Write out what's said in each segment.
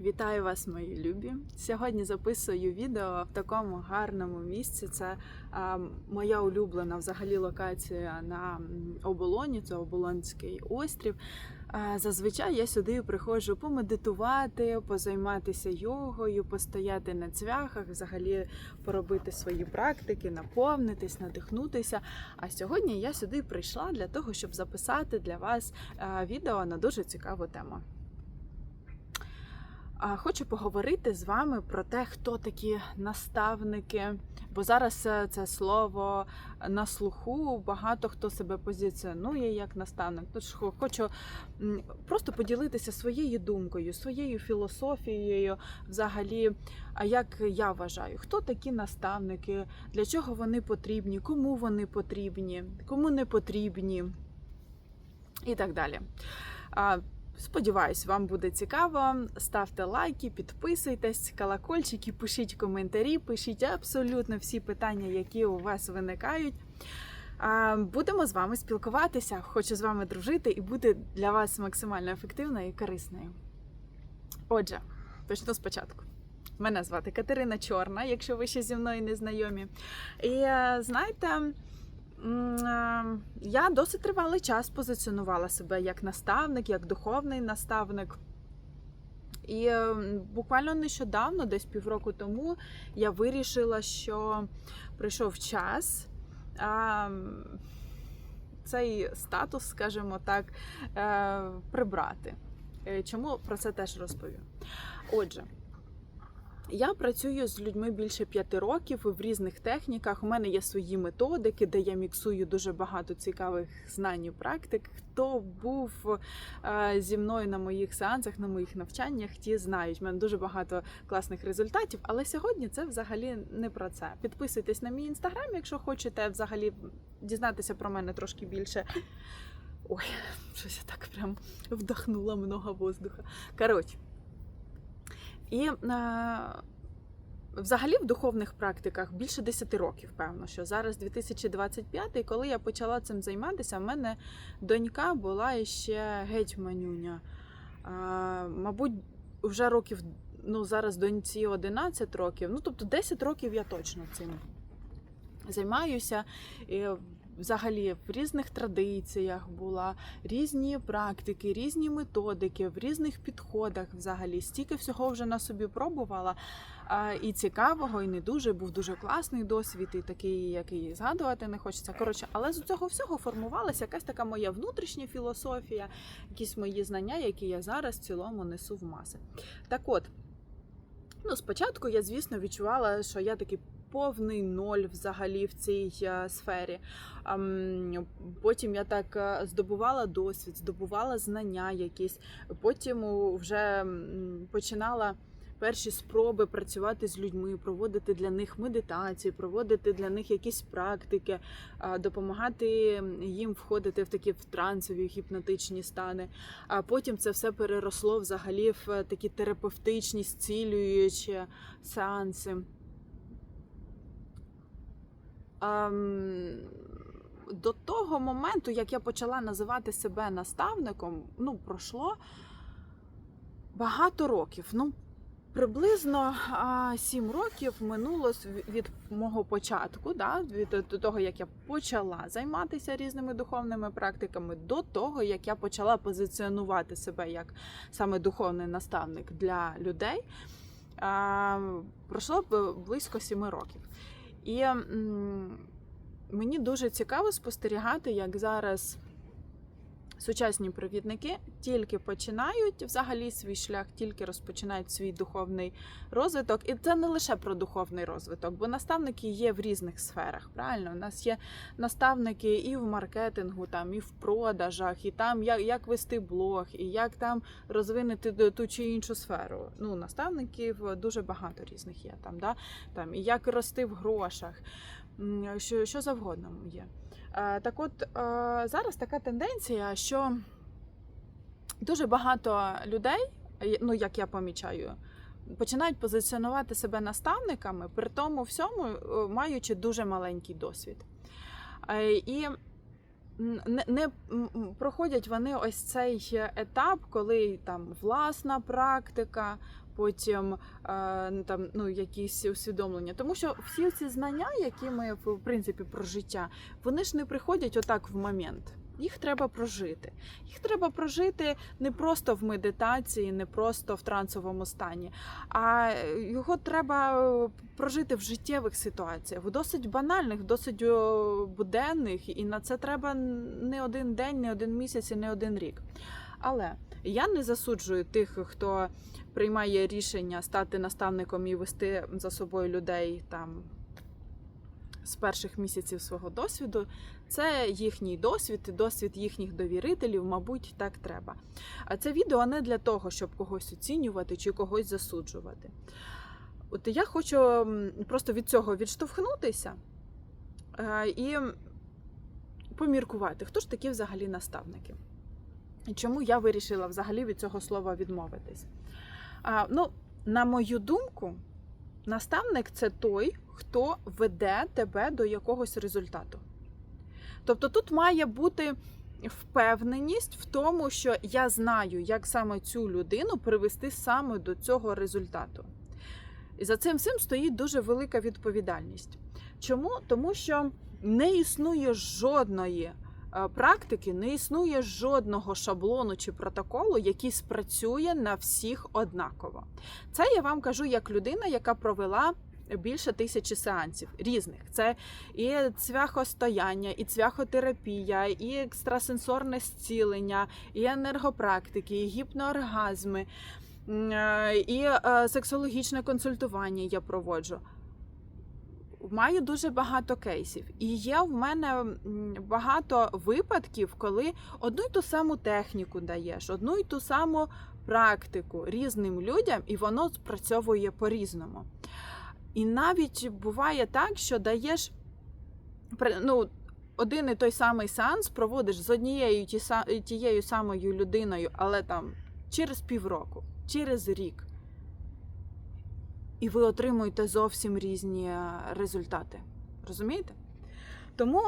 Вітаю вас, мої любі. Сьогодні записую відео в такому гарному місці. Це а, моя улюблена взагалі локація на оболоні, це оболонський острів. А, зазвичай я сюди приходжу помедитувати, позайматися йогою, постояти на цвяхах, взагалі поробити свої практики, наповнитись, надихнутися. А сьогодні я сюди прийшла для того, щоб записати для вас а, відео на дуже цікаву тему. Хочу поговорити з вами про те, хто такі наставники, бо зараз е, це слово на слуху. Багато хто себе позиціонує як наставник. Тож хочу просто поділитися своєю думкою, своєю філософією, взагалі, як я вважаю, хто такі наставники, для чого вони потрібні, кому вони потрібні, кому не потрібні і так далі. Сподіваюсь, вам буде цікаво. Ставте лайки, підписуйтесь, колокольчики, пишіть коментарі, пишіть абсолютно всі питання, які у вас виникають. Будемо з вами спілкуватися. Хочу з вами дружити і бути для вас максимально ефективною і корисною. Отже, почну спочатку. Мене звати Катерина Чорна, якщо ви ще зі мною не знайомі. І е, знаєте. М, е, Я досить тривалий час позиціонувала себе як наставник, як духовний наставник. І е, буквально нещодавно, десь півроку тому, я вирішила, що прийшов час а, цей статус, скажімо так, е, прибрати. Е, Чому про це теж розповім? Отже. Я працюю з людьми більше п'яти років в різних техніках. У мене є свої методики, де я міксую дуже багато цікавих знань і практик. Хто був е, зі мною на моїх сеансах, на моїх навчаннях, ті знають. У мене дуже багато класних результатів. Але сьогодні це взагалі не про це. Підписуйтесь на мій інстаграм, якщо хочете взагалі дізнатися про мене трошки більше. Ой, щось я так прям вдохнула много воздуха. Коротше. І е, взагалі в духовних практиках більше 10 років, певно, що зараз 2025, і коли я почала цим займатися, в мене донька була ще геть манюня. Мабуть, вже років, ну зараз доньці 11 років, ну тобто 10 років я точно цим займаюся. І Взагалі в різних традиціях була різні практики, різні методики, в різних підходах. Взагалі, стільки всього вже на собі пробувала. І цікавого, і не дуже був дуже класний досвід, і такий, який згадувати не хочеться. Коротше, але з цього всього формувалася якась така моя внутрішня філософія, якісь мої знання, які я зараз в цілому несу в маси. Так от. Ну, спочатку я, звісно, відчувала, що я такий повний ноль взагалі в цій е, сфері. Потім я так е, здобувала досвід, здобувала знання якісь. Потім вже починала перші спроби працювати з людьми, проводити для них медитації, проводити для них якісь практики, допомагати їм входити в такі в трансові гіпнотичні стани. А потім це все переросло взагалі в е, такі терапевтичні, зцілюючі сеанси. Ем, до того моменту, як я почала називати себе наставником, ну, пройшло багато років. Ну, приблизно сім років минуло від мого початку, да, від того, як я почала займатися різними духовними практиками, до того, як я почала позиціонувати себе як саме духовний наставник для людей. Пройшло близько сіми років. І мені дуже цікаво спостерігати, як зараз сучасні провідники тільки починають взагалі свій шлях, тільки розпочинають свій духовний розвиток. І це не лише про духовний розвиток, бо наставники є в різних сферах. Правильно, у нас є наставники і в маркетингу, там і в продажах, і там як, як вести блог, і як там розвинути ту- чи іншу сферу. Ну, наставників дуже багато різних є там, да? там і як рости в грошах, що, що завгодно є. Е, Так от е, зараз така тенденція, що дуже багато людей, е, ну як я помічаю, починають позиціонувати себе наставниками, при тому всьому маючи дуже маленький досвід. І не, не проходять вони ось цей етап, коли там власна практика, потім е, ну, там ну якісь усвідомлення. Тому що всі ці знання, які ми в принципі про життя, вони ж не приходять отак в момент. Їх треба прожити. Їх треба прожити не просто в медитації, не просто в трансовому стані, а його треба е, прожити в життєвих ситуаціях, в досить банальних, досить буденних, і на це треба не один день, не один місяць і не один рік. Але я не засуджую тих, хто приймає рішення стати наставником і вести за собою людей там з перших місяців свого досвіду. Це їхній досвід, досвід їхніх довірителів, мабуть, так треба. А це відео не для того, щоб когось оцінювати чи когось засуджувати. От я хочу просто від цього відштовхнутися е, і поміркувати, хто ж такі взагалі наставники. Чому я вирішила взагалі від цього слова відмовитись? А, ну, на мою думку, наставник це той, хто веде тебе до якогось результату. Тобто тут має бути впевненість в тому, що я знаю, як саме цю людину привести саме до цього результату. І за цим всім стоїть дуже велика відповідальність. Чому? Тому що не існує жодної практики, не існує жодного шаблону чи протоколу, який спрацює на всіх однаково. Це я вам кажу як людина, яка провела більше тисячі сеансів різних. Це і цвяхостояння, і цвяхотерапія, і екстрасенсорне зцілення, і енергопрактики, і гіпнооргазми, е, і е, сексологічне консультування я проводжу. Маю дуже багато кейсів, і є в мене багато випадків, коли одну й ту саму техніку даєш, одну й ту саму практику різним людям, і воно спрацьовує по-різному. І навіть буває так, що даєш ну, один і той самий сеанс проводиш з однією тією самою людиною, але там через півроку, через рік. І ви отримуєте зовсім різні е, результати. Розумієте? Тому,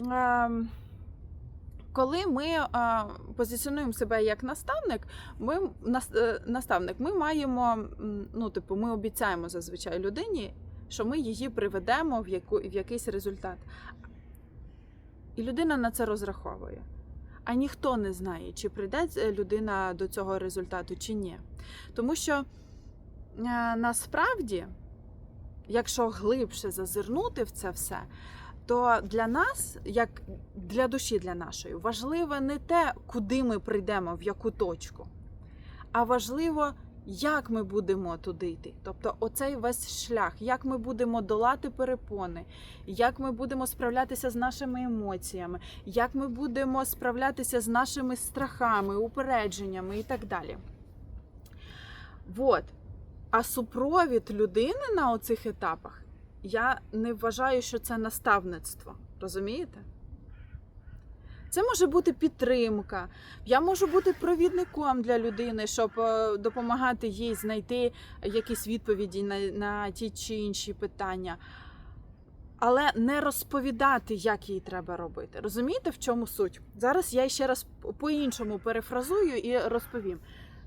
е, коли ми е, позиціонуємо себе як наставник, ми е, наставник, ми маємо, ну, типу, ми обіцяємо зазвичай людині, що ми її приведемо в, яку, в якийсь результат. І людина на це розраховує. А ніхто не знає, чи прийде людина до цього результату, чи ні. Тому що насправді, якщо глибше зазирнути в це все, то для нас, як для душі для нашої, важливе не те, куди ми прийдемо, в яку точку, а важливо, як ми будемо туди йти. Тобто, оцей весь шлях, як ми будемо долати перепони, як ми будемо справлятися з нашими емоціями, як ми будемо справлятися з нашими страхами, упередженнями і так далі. Вот. А супровід людини на оцих етапах я не вважаю, що це наставництво. Розумієте? Це може бути підтримка. Я можу бути провідником для людини, щоб е, допомагати їй знайти якісь відповіді на, на ті чи інші питання. Але не розповідати, як їй треба робити. Розумієте, в чому суть? Зараз я ще раз по-іншому перефразую і розповім.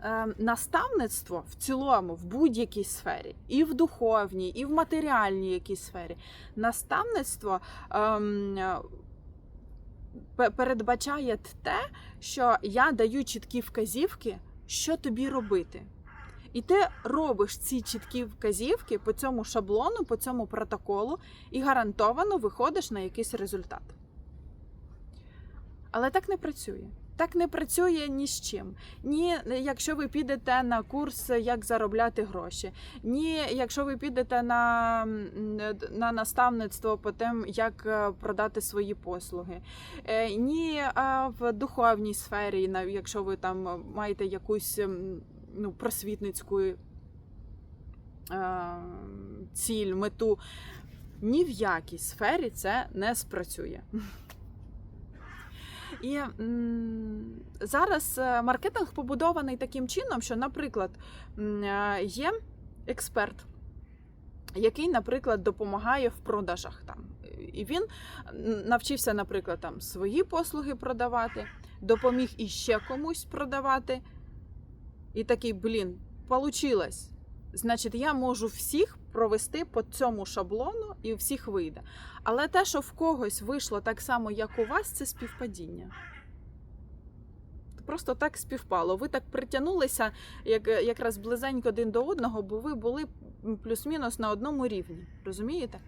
Е, Наставництво в цілому, в будь-якій сфері, і в духовній, і в матеріальній якійсь сфері. Наставництво ем, передбачає те, що я даю чіткі вказівки, що тобі робити. І ти робиш ці чіткі вказівки по цьому шаблону, по цьому протоколу, і гарантовано виходиш на якийсь результат. Але так не працює. Так не працює ні з чим. Ні, якщо ви підете на курс, як заробляти гроші, ні, якщо ви підете на, на наставництво по тим, як е, продати свої послуги, Е, ні в духовній сфері, якщо ви там маєте якусь ну, просвітницьку е, ціль, мету, ні в якій сфері це не спрацює. І м, зараз е, маркетинг побудований таким чином, що, наприклад, е, є експерт, який, наприклад, допомагає в продажах там. І він навчився, наприклад, там свої послуги продавати, допоміг іще комусь продавати. І такий, блін, получилось. Значить, я можу всіх провести по цьому шаблону і у всіх вийде. Але те, що в когось вийшло так само, як у вас, це співпадіння. Просто так співпало. Ви так притягнулися як, якраз близенько один до одного, бо ви були плюс-мінус на одному рівні. Розумієте?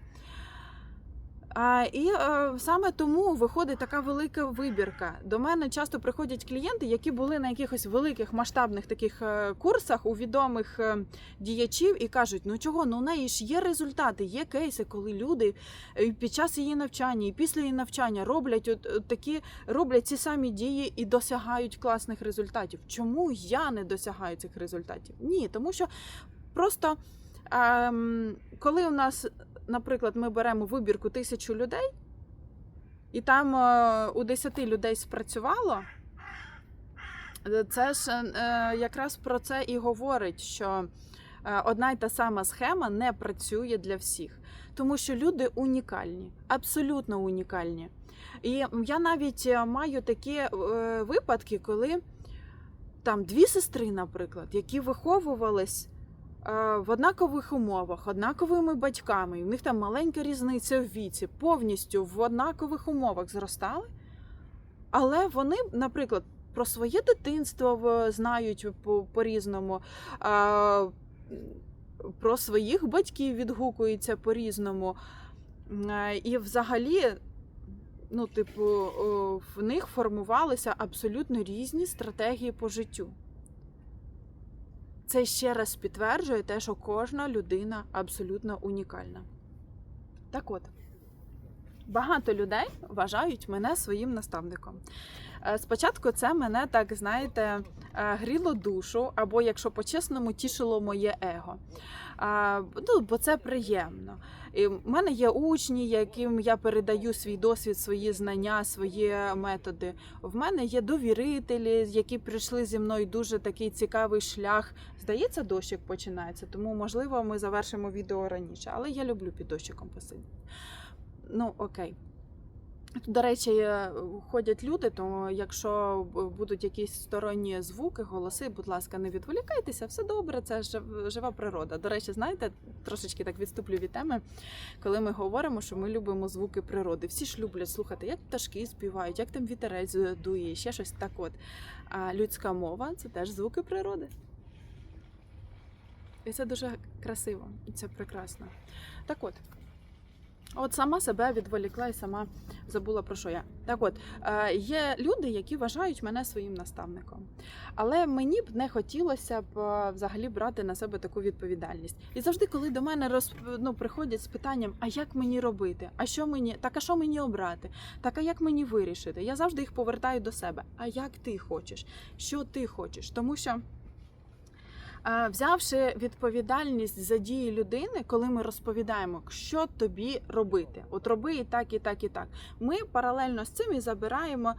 А, і е, саме тому виходить така велика вибірка. До мене часто приходять клієнти, які були на якихось великих масштабних таких е, курсах у відомих е, діячів, і кажуть: ну чого, ну у неї ж є результати, є кейси, коли люди під час її навчання і після її навчання роблять от такі роблять ці самі дії і досягають класних результатів. Чому я не досягаю цих результатів? Ні, тому що просто. Ем, коли у нас наприклад, ми беремо вибірку тисячу людей, і там е, у 10 людей спрацювало, це ж е, якраз про це і говорить, що е, одна й та сама схема не працює для всіх, тому що люди унікальні, абсолютно унікальні. І я навіть маю такі випадки, коли там дві сестри, наприклад, які виховувались в однакових умовах, однаковими батьками, і в них там маленька різниця в віці, повністю в однакових умовах зростали. Але вони, наприклад, про своє дитинство знають по-різному, про своїх батьків відгукуються по-різному. І взагалі, ну, типу, в них формувалися абсолютно різні стратегії по життю. Це ще раз підтверджує те, що кожна людина абсолютно унікальна. Так от, багато людей вважають мене своїм наставником. Е, спочатку це мене так, знаєте, е, гріло душу, або, якщо по-чесному, тішило моє его. Ну, Бо це приємно. І в мене є учні, яким я передаю свій досвід, свої знання, свої методи. В мене є довірителі, які прийшли зі мною дуже такий цікавий шлях. Здається, дощик починається, тому можливо ми завершимо відео раніше. Але я люблю під дощиком посидіти. Ну, окей. До речі, ходять люди, то якщо будуть якісь сторонні звуки, голоси, будь ласка, не відволікайтеся, все добре, це жива природа. До речі, знаєте, трошечки так відступлю від теми, коли ми говоримо, що ми любимо звуки природи. Всі ж люблять слухати, як пташки співають, як там вітерець дує, ще щось так от. А людська мова це теж звуки природи. І це дуже красиво, і це прекрасно. Так от. От сама себе відволікла і сама забула про що я. Так от е, є люди, які вважають мене своїм наставником. Але мені б не хотілося б е, взагалі брати на себе таку відповідальність. І завжди, коли до мене роз, ну, приходять з питанням, а як мені робити? А що мені, так а що мені обрати? Так а як мені вирішити? Я завжди їх повертаю до себе. А як ти хочеш? Що ти хочеш? Тому що. Взявши відповідальність за дії людини, коли ми розповідаємо, що тобі робити, от роби і так, і так, і так. Ми паралельно з цим і забираємо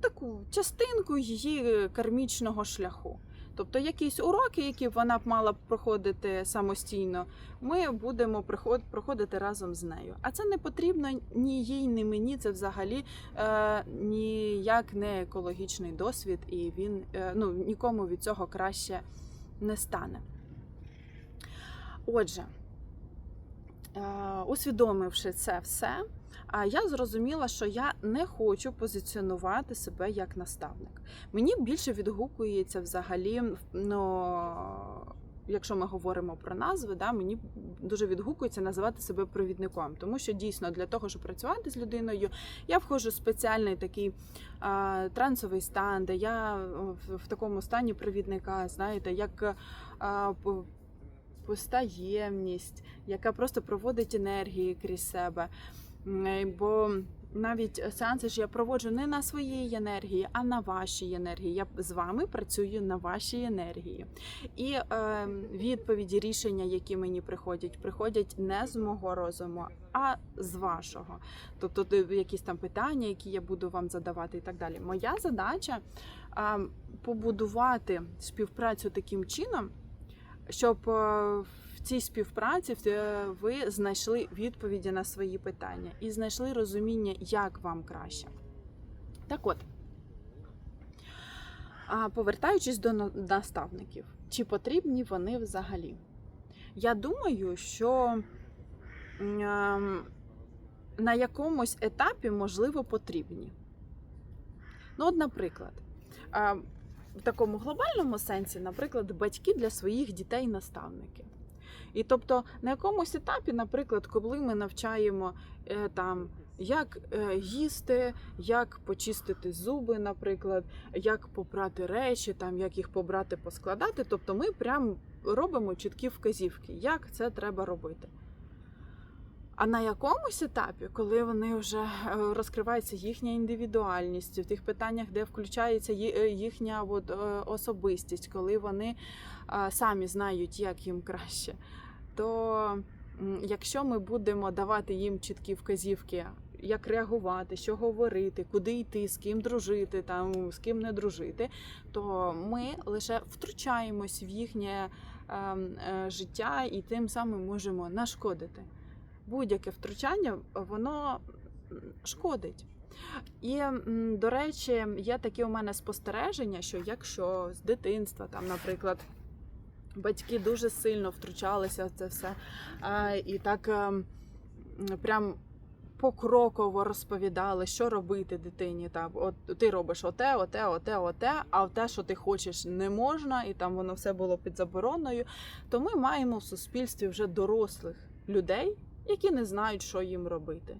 таку частинку її кармічного шляху. Тобто якісь уроки, які вона б мала б проходити самостійно, ми будемо проходити разом з нею. А це не потрібно ні їй, ні мені. Це взагалі е, ніяк не екологічний досвід, і він е, ну нікому від цього краще не стане. Отже, е, усвідомивши це все, я зрозуміла, що я не хочу позиціонувати себе як наставник. Мені більше відгукується взагалі ну, якщо ми говоримо про назви, да, мені дуже відгукується називати себе провідником, тому що дійсно для того, щоб працювати з людиною, я входжу в спеціальний такий а, трансовий стан, де я в, такому стані провідника, знаєте, як а, пуста ємність, яка просто проводить енергії крізь себе. Бо навіть сеанси ж я проводжу не на своїй енергії, а на вашій енергії. Я з вами працюю на вашій енергії. І е, відповіді, рішення, які мені приходять, приходять не з мого розуму, а з вашого. Тобто, якісь там питання, які я буду вам задавати, і так далі. Моя задача е, побудувати співпрацю таким чином, щоб е, в цій співпраці ви знайшли відповіді на свої питання і знайшли розуміння, як вам краще. Так от, повертаючись до наставників, чи потрібні вони взагалі? Я думаю, що ем, на якомусь етапі, можливо, потрібні. Ну, от, наприклад, в такому глобальному сенсі, наприклад, батьки для своїх дітей наставники. І тобто на якомусь етапі, наприклад, коли ми навчаємо е, там, як е, їсти, як почистити зуби, наприклад, як попрати речі, там, як їх побрати, поскладати, тобто ми прям робимо чіткі вказівки, як це треба робити. А на якомусь етапі, коли вони вже е, розкривається їхня індивідуальність в тих питаннях, де включається їхня от, особистість, коли вони самі знають, як їм краще, то якщо ми будемо давати їм чіткі вказівки, як реагувати, що говорити, куди йти, з ким дружити, там з ким не дружити, то ми лише втручаємось в їхнє ем, е, життя і тим самим можемо нашкодити будь-яке втручання воно шкодить. І, до речі, є такі у мене спостереження, що якщо з дитинства, там, наприклад, батьки дуже сильно втручалися в це все, і так ем, прям покроково розповідали, що робити дитині. Там, от ти робиш оте, оте, оте, оте, а те, що ти хочеш, не можна, і там воно все було під забороною. То ми маємо в суспільстві вже дорослих людей, які не знають, що їм робити.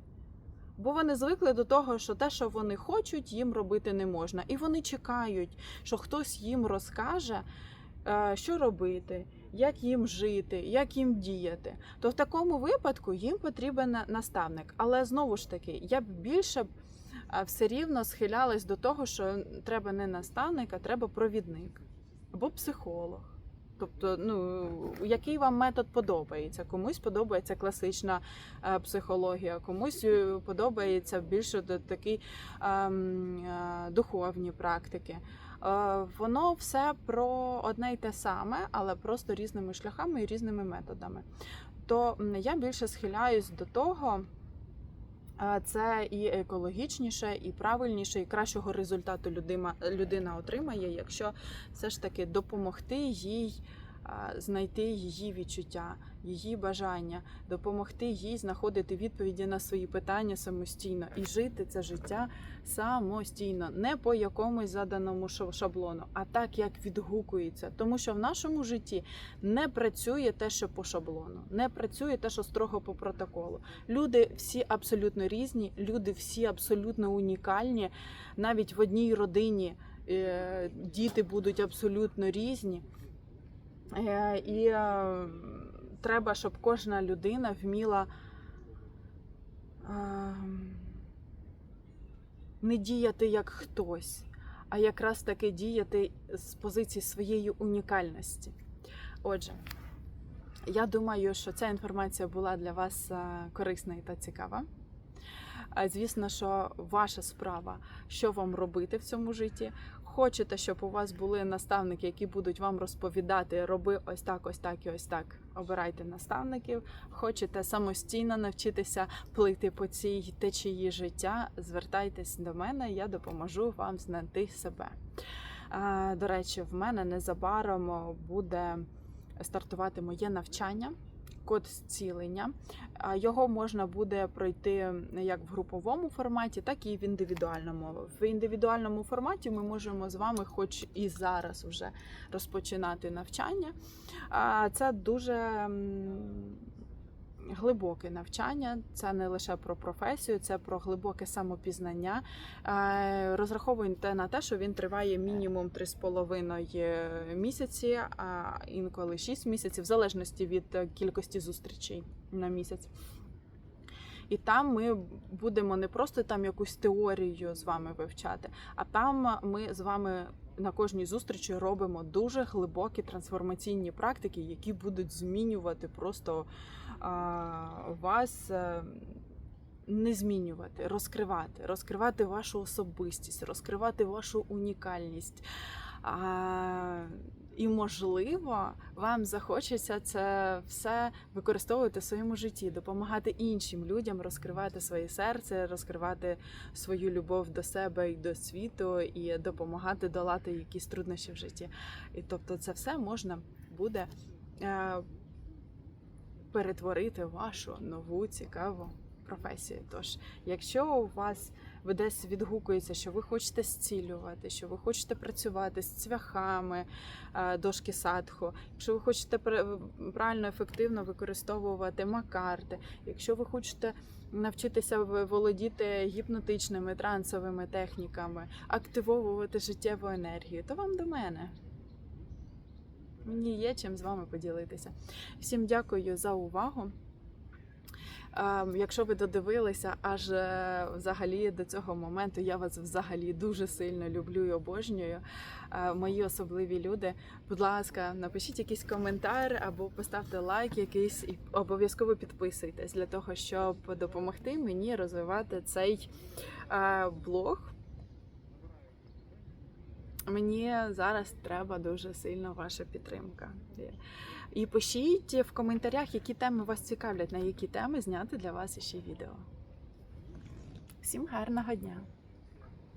Бо вони звикли до того, що те, що вони хочуть, їм робити не можна. І вони чекають, що хтось їм розкаже, що робити, як їм жити, як їм діяти. То в такому випадку їм потрібен наставник. Але знову ж таки, я б більше е, все рівно схилялась до того, що треба не наставник, а треба провідник або психолог. Тобто, ну який вам метод подобається? Комусь подобається класична е, психологія, комусь е, подобається більше такі ем, е, духовні практики. Е, Воно все про одне й те саме, але просто різними шляхами і різними методами. То я більше схиляюсь до того. е, Це і екологічніше, і правильніше, і кращого результату людина, людина отримає, якщо все ж таки допомогти їй знайти її відчуття, її бажання, допомогти їй знаходити відповіді на свої питання самостійно і жити це життя самостійно, не по якомусь заданому ша- шаблону, а так як відгукується. Тому що в нашому житті не працює те, що по шаблону, не працює те, що строго по протоколу. Люди всі абсолютно різні, люди всі абсолютно унікальні. Навіть в одній родині е, діти будуть абсолютно різні. Е, І е, треба, щоб кожна людина вміла е, не діяти як хтось, а якраз таки діяти з позиції своєї унікальності. Отже, я думаю, що ця інформація була для вас корисна та цікава. Звісно, що ваша справа, що вам робити в цьому житті. Хочете, щоб у вас були наставники, які будуть вам розповідати, роби ось так, ось так і ось так. Обирайте наставників. Хочете самостійно навчитися плити по цій течії життя. Звертайтесь до мене, я допоможу вам знайти себе. До речі, в мене незабаром буде стартувати моє навчання. Код зцілення. Його можна буде пройти як в груповому форматі, так і в індивідуальному. В індивідуальному форматі ми можемо з вами, хоч і зараз, вже розпочинати навчання. Це дуже глибоке навчання. Це не лише про професію, це про глибоке самопізнання. Е, Розраховуйте на те, що він триває мінімум 3,5 місяці, а інколи 6 місяців, в залежності від е, кількості зустрічей на місяць. І там ми будемо не просто там якусь теорію з вами вивчати, а там ми з вами на кожній зустрічі робимо дуже глибокі трансформаційні практики, які будуть змінювати просто а, вас. е, Не змінювати, розкривати, розкривати вашу особистість, розкривати вашу унікальність. А, І, можливо, вам захочеться це все використовувати в своєму житті, допомагати іншим людям розкривати своє серце, розкривати свою любов до себе і до світу, і допомагати долати якісь труднощі в житті. І тобто, це все можна буде е, перетворити вашу нову цікаву професію. Тож, якщо у вас ви десь відгукується, що ви хочете зцілювати, що ви хочете працювати з цвяхами е, дошки садху, якщо ви хочете правильно ефективно використовувати макарти, якщо ви хочете навчитися володіти гіпнотичними трансовими техніками, активовувати життєву енергію, то вам до мене. Мені є чим з вами поділитися. Всім дякую за увагу. Е, Якщо ви додивилися аж е, взагалі до цього моменту, я вас взагалі дуже сильно люблю і обожнюю. Е, Мої особливі люди. Будь ласка, напишіть якийсь коментар або поставте лайк якийсь і обов'язково підписуйтесь для того, щоб допомогти мені розвивати цей е, блог. Мені зараз треба дуже сильно ваша підтримка. І пишіть в коментарях, які теми вас цікавлять, на які теми зняти для вас ще відео. Всім гарного дня!